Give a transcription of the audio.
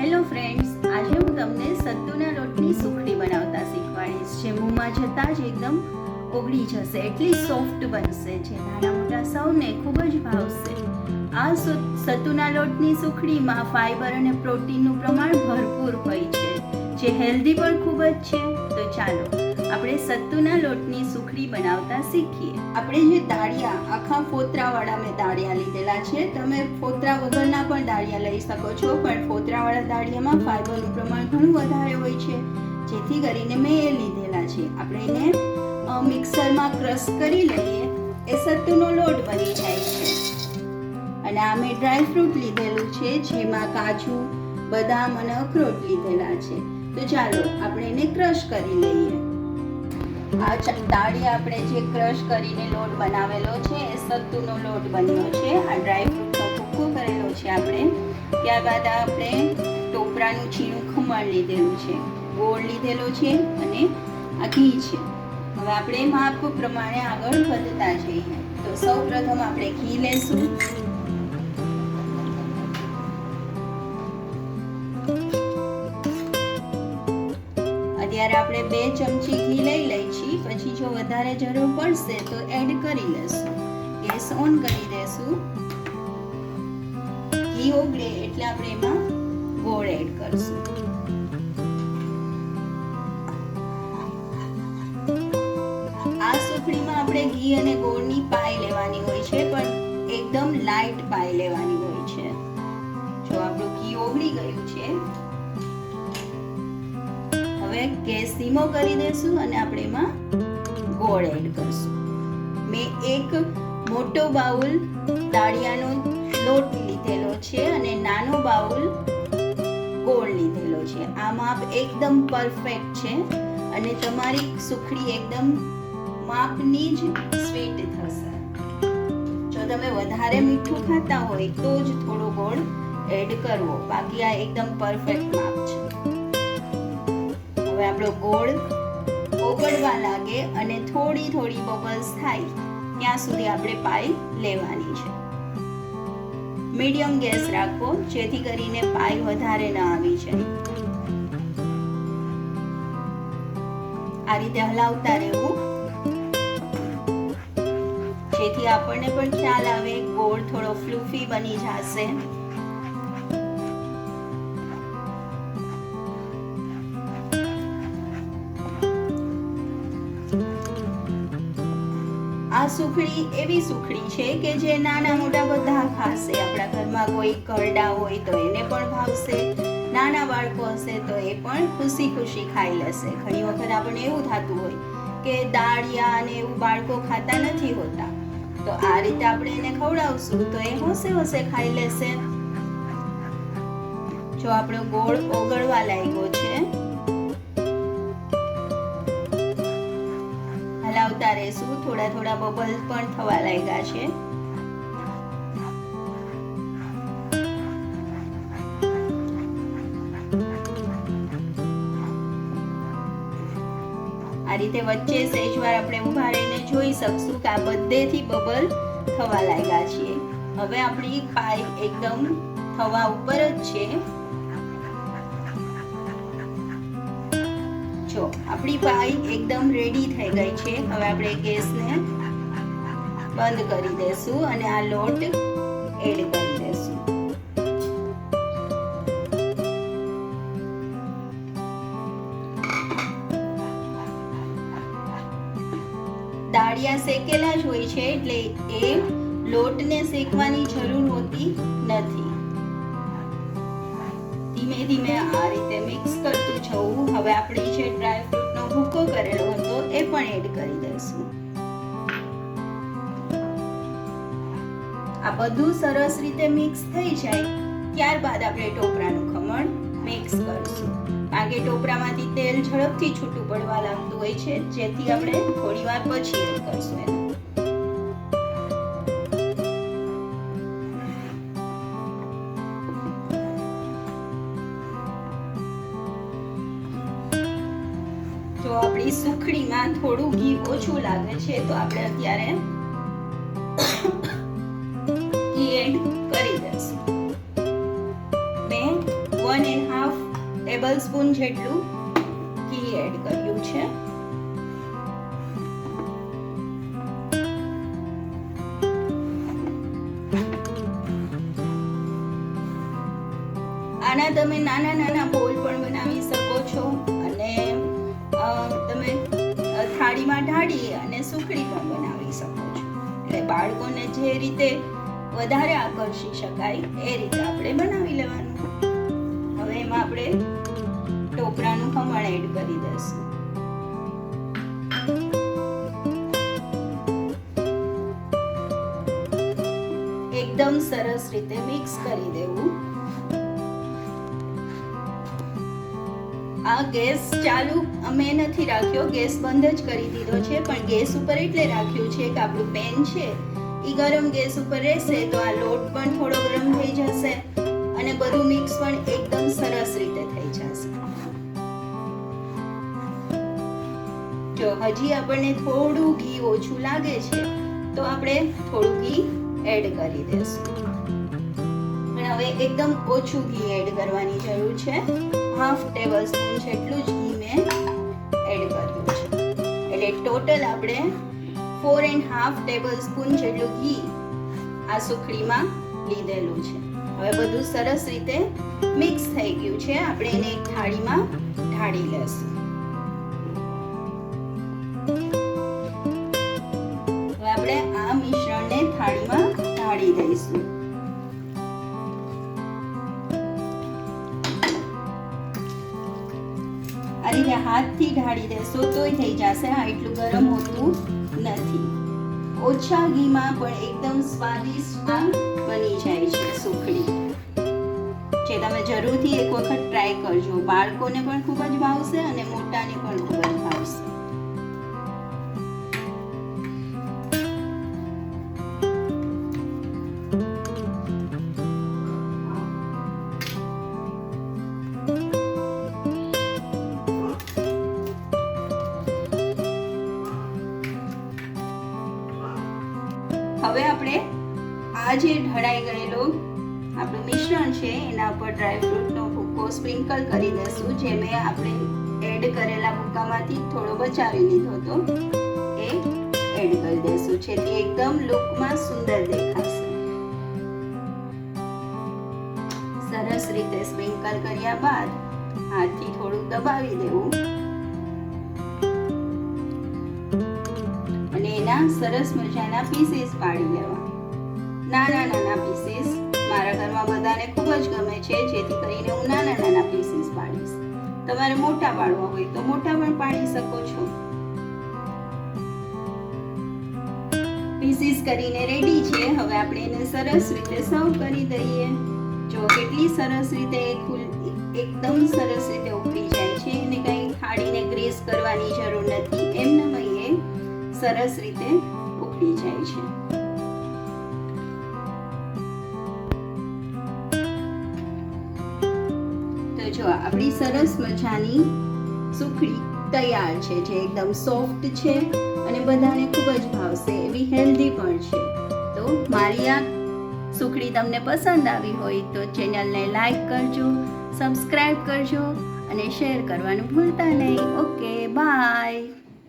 Hello friends આજે હું તમને સત્તુના લોટની સુખડી બનાવતા શીખવાડીશ. જે મોંમાં જતાં જ એકદમ ઓગળી જશે, એટલી સોફ્ટ બનશે જે નાના મોટા સૌને ખૂબ જ ભાવશે આ સત્તુના લોટની સુખડીમાં ફાઈબર અને પ્રોટીનનું પ્રમાણ ભરપૂર હોય છે, જે હેલ્ધી પણ ખૂબ જ છે. તો ચાલો આપણે સત્તુના લોટની સુખડી બનાવતા શીખીએ. આપણે જે દાળિયા, આખા ફોતરાવાળા મેં દાળિયા લીધેલા છે, તમે ફોતરા વગરના પણ દાળિયા લઈ શકો છો, પણ ફોતરાવાળા દાળિયામાં ફાઈબરનું પ્રમાણ ઘણું વધારે હોય છે, જેથી કરીને મેં એ લીધેલા છે. આપણે એને મિક્સરમાં ક્રશ કરી લઈએ, એ સત્તુનો લોટ બની જાય છે. અને આ મેં ડ્રાય ફ્રૂટ લીધેલું છે, જેમાં કાજુ, બદામ અને અખરોટ લીધેલા છે. તો ચાલો, આપણે એને ક્રશ કરી લઈએ. આ ચ- આપણે જે ક્રશ કરીને લોટ બનાવેલો છે, એ સત્તુનો લોટ બન્યો છે. આ ડ્રાય ફ્રૂટનો ભૂકો કરેલો છે આપણે. ત્યારબાદ આપણે ટોપરાનું છીણું ખમણ લીધેલું છે. ગોળ લીધેલો છે અને આ ઘી છે. હવે આપણે માપ પ્રમાણે આગળ વધતા જઈએ. તો સૌ પ્રથમ આપણે ઘી લેશું. આપણે બે ચમચી ઘી લઈ લઈ છીએ પછી જો વધારે જરૂર પડશે તો એડ કરી લેશું. ગેસ ઓન કરી દેશું. ઘી ઓગળે એટલે આપણે એમાં ગોળ એડ કરશું. આ સુખડીમાં આપણે ઘી અને ગોળની પાઈ લેવાની હોય છે, પણ એકદમ લાઈટ પાઈ લેવાની હોય છે. જો આપણું ઘી ઓગળી ગયું છે હવે ગેસ કરી દેશું અને આપણે એમાં ગોળ એડ કરશું. મેં એક મોટો બાઉલ દાળિયાનો લોટ લીધેલો છે અને નાનો બાઉલ ગોળ લીધેલો છે. આ માપ એકદમ પરફેક્ટ છે અને તમારી સુખડી એકદમ માપની જ સ્વીટ થશે. જો તમે વધારે મીઠું ખાતા હોય તો જ થોડો ગોળ એડ કરવો. બાકી આ એકદમ પરફેક્ટ માપ છે. હવે આપણો ગોળ ઓગળવા લાગે અને થોડી થોડી બબલ્સ થાય, ત્યાં સુધી આપણે પાઈ લેવાની છે. મીડિયમ ગેસ રાખવો જેથી કરીને પાઈ વધારે ન આવી જાય. આ રીતે હલાવતા રહેવું. જેથી આપણને પણ ખ્યાલ આવે, ગોળ થોડો ફ્લુફી બની જશે. સુખડી એવી સુખડી છે કે જે નાના મોટા બધા ખાશે. આપણા ઘરમાં કોઈ કરડા હોય તો એને પણ ભાવશે. નાના બાળકો હશે તો એ પણ ખુશી ખુશી ખાઈ લેશે. ઘણી વખત આપણને એવું થતું હોય કે દાળિયા અને એવું બાળકો ખાતા નથી હોતા. તો આ રીતે આપણે એને ખવડાવશું તો એ હોશે હોશે ખાઈ લેશે. જો આપણો ગોળ ઓગળવા લાગ્યો છે થોડા થોડા બબલ પણ થવા લાગ્યા છે. આ રીતે વચ્ચે સહેજવાર આપણે ઊભા જોઈ શકશું કે આ બધેથી બબલ થવા લાગ્યા છે. હવે આપણી પાઈ એકદમ થવા ઉપર જ છે. જો આપણી પાઈ એકદમ રેડી થઈ ગઈ છે. હવે આપણે ગેસને બંધ કરી દેશું અને આ લોટ એડ કરી દેશું. દાળિયા શેકેલા જ હોય છે, એટલે એ લોટને શેકવાની જરૂર હોતી નથી. ધીમે ધીમે આ રીતે મિક્સ કરતું જવું. હવે આપણે જે ડ્રાય ફ્રૂટનો ભૂકો કરેલો હતો એ પણ એડ કરી દઈશું. આ બધું સરસ રીતે મિક્સ થઈ જાય. ત્યારબાદ આપણે ટોપરાનું ખમણ મિક્સ કરીશું. કારણ કે ટોપરામાંથી તેલ ઝડપથી છૂટું પડવા લાગતું હોય છે. જેથી આપણે થોડી વાર પછી એડ કરશું. આપણી સુખડીમાં થોડું ઘી ઓછું લાગે છે, તો આપણે અત્યારે ઘી એડ કરી દઈશું. મેં one and half tablespoon જેટલું ઘી એડ કર્યું છે. આના તમે નાના નાના બોલ પણ બનાવી શકો છો. તમે થાળીમાં ઢાળી અને સુખડી પણ બનાવી શકો છો. એટલે બાળકોને જે રીતે વધારે આકર્ષી શકાય, એ રીતે આપણે બનાવી લેવાનું. હવે એમાં આપણે ટોપરાનું ખમણ એડ કરી દઈશું. એકદમ સરસ રીતે મિક્સ કરી દેવું. આ ગેસ ચાલુ અમે નથી રાખ્યો, ગેસ બંધ જ કરી દીધો છે, પણ ગેસ ઉપર એટલે રાખ્યું છે કે આપણું પેન છે એ ગરમ ગેસ ઉપર રહેશે તો આ લોટ પણ થોડો ગરમ થઈ જશે અને બધું મિક્સ પણ એકદમ સરસ રીતે થઈ જશે. જો હજી આપણને થોડું ઘી ઓછું લાગે છે, તો આપણે થોડું ઘી એડ કરી દઈશું પણ હવે એકદમ ઓછું ઘી એડ કરવાની જરૂર છે. હાફ ટેબલ સ્પૂન જેટલું જ ઘી મેં એડ કર્યું છે. એટલે ટોટલ આપણે four and half tablespoon જેટલું ઘી આ સુખડીમાં લીધેલું છે. હવે બધું સરસ રીતે મિક્સ થઈ ગયું છે. આપણે એને એક થાળીમાં ઢાળી લેશું. હવે આપણે આ મિશ્રણને થાળીમાં ઢાળી દઈશું. હાથથી ઢાળી દેશો, તોય થઈ જશે. આ એટલું ગરમ હોતું નથી. ઓછા ઘીમાં પણ એકદમ સ્વાદિષ્ટ બની જાય છે સુખડી. જે તમે જરૂરથી એક વખત ટ્રાય કરજો. બાળકોને પણ ખૂબ જ ભાવશે અને મોટાને પણ ખૂબ જ ભાવશે. જે ઢળાઈ ગયેલો આપણું મિશ્રણ છે, એના ઉપર ડ્રાયફ્રૂટનો ભૂકો સ્પ્રિંકલ કરી દઈશું જે મેં આપણે એડ કરેલા ભૂકામાંથી થોડો બચાવી લીધો હતો. એ એડ કરી દઈશું, જેથી એકદમ લુકમાં સુંદર દેખાશે. સરસ રીતે સ્પ્રિંકલ કર્યા બાદ હાથથી થોડું દબાવી દેવું. અને એના સરસ મજાના પીસીસ પાડી લેવા નાના નાના પીસીસ મારા ઘરમાં બધાને ખૂબ જ ગમે છે, જેથી કરીને હું નાના નાના પીસીસ પાડીશ. તમારે મોટા પાડવા હોય તો મોટા પણ પાડી શકો છો. પીસીસ કરીને રેડી છે. હવે આપણે એને સરસ રીતે સર્વ કરી દઈએ. જો કેટલી સરસ રીતે એકદમ સરસ રીતે ઉકળી જાય છે, એને કંઈ થાળીને ગ્રેસ કરવાની જરૂર નથી. એમને એ સરસ રીતે ઉકળી જાય છે. આપણી સરસ મજાની સુખડી તૈયાર છે, જે એકદમ સોફ્ટ છે અને બધાને ખૂબ જ ભાવશે, એવી હેલ્ધી પણ છે. તો મારી આ સુખડી તમને પસંદ આવી હોય તો ચેનલને લાઈક કરજો સબસ્ક્રાઈબ કરજો અને શેર કરવાનું ભૂલતા નહીં. Okay bye